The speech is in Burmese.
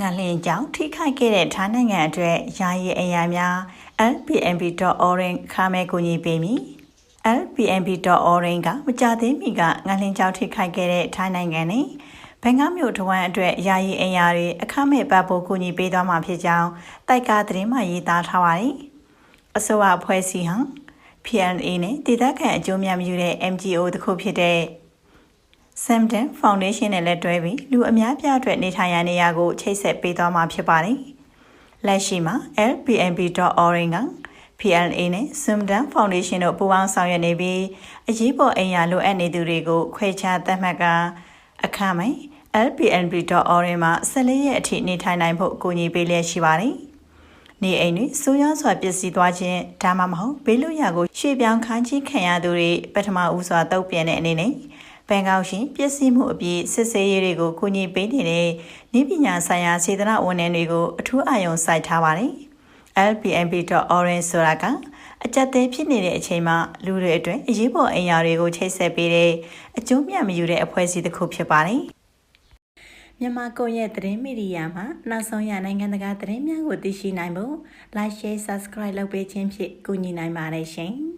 ငါလင်းကြောင့်ထိခိုက်ခဲ့တဲ့ထိုင်းနိုင်ငံအတွက်ယာယီအရာများ lpmb.org ခါမဲကူညီပေးမည် lpmb.org ကမကြသေးမီကငါလင်းကြောင့်ထိခိုက်ခဲ့တဲ့ထိုင်းနိုင်ငံနဲ့ဘင်္ဂမြို့ထဝမ်းအတွက်ယာယီအရာတွေအခမဲ့ပတ်ဖို့ကူညီပေးသွားမှာဖြစ်ကြောင်းတိုက်ကာသတင်းမှရေးသားထားပါတယ်အစိုးရအဖွဲ့အစည်းဟန် PNA နဲ့ဒေသခံအကျိုးများမယူတဲ့ MGO တစ်ခုဖြစ်တဲ့ Samden Foundation နဲ့လက်တွဲပြီးလူအများပြအတွက်နေထိုင်ရနေရာကိုချိတ်ဆက်ပေးသွားမှာဖြစ်ပါတယ်။လက်ရှိမှာ lpmb.org က PLA နဲ့ Samden Foundation တို့ပူးပေါင်းဆောင်ရွက်နေပြီးအရေးပေါ်အိမ်ယာလိုအပ်နေသူတွေကိုခွဲခြားသတ်မှတ်ကအခမဲ့ lpnb.org မှာ14ရက်အထိနေထိုင်နိုင်ဖို့အကူအညီပေးလျက်ရှိပါတယ်။နေအိမ်တွေစိုးရစွာပျက်စီးသွားခြင်းဒါမှမဟုတ်ဘေးလွတ်ရာကိုရွှေ့ပြောင်းခန်းကြီးခံရသူတွေပထမဦးစွာတုံ့ပြန်တဲ့အနေနဲ့ ဘန်ကောက်ရှင်ပျက်စီးမှုအပြီးစစ်ဆေးရေးတွေကိုကူညီပေးနေတဲ့နည်းပညာဆိုင်ရာစေတနာဝန်ထမ်းတွေကိုအထူးအာရုံစိုက်ထားပါတယ်။ lpmb.org ဆိုတာကအကြက်သေးဖြစ်နေတဲ့အချိန်မှာလူတွေအတွက်အရေးပေါ်အင်အားတွေကိုချိတ်ဆက်ပေးတဲ့အကျိုးမြတ်မယူတဲ့အဖွဲ့အစည်းတစ်ခုဖြစ်ပါတယ်။မြန်မာကွန်ရက်သတင်းမီဒီယာမှာနောက်ဆုံးရနိုင်ငံတကာသတင်းများကိုသိရှိနိုင်ဖို့ like share subscribe လုပ်ပေးခြင်းဖြင့်ကူညီနိုင်ပါတယ်ရှင်။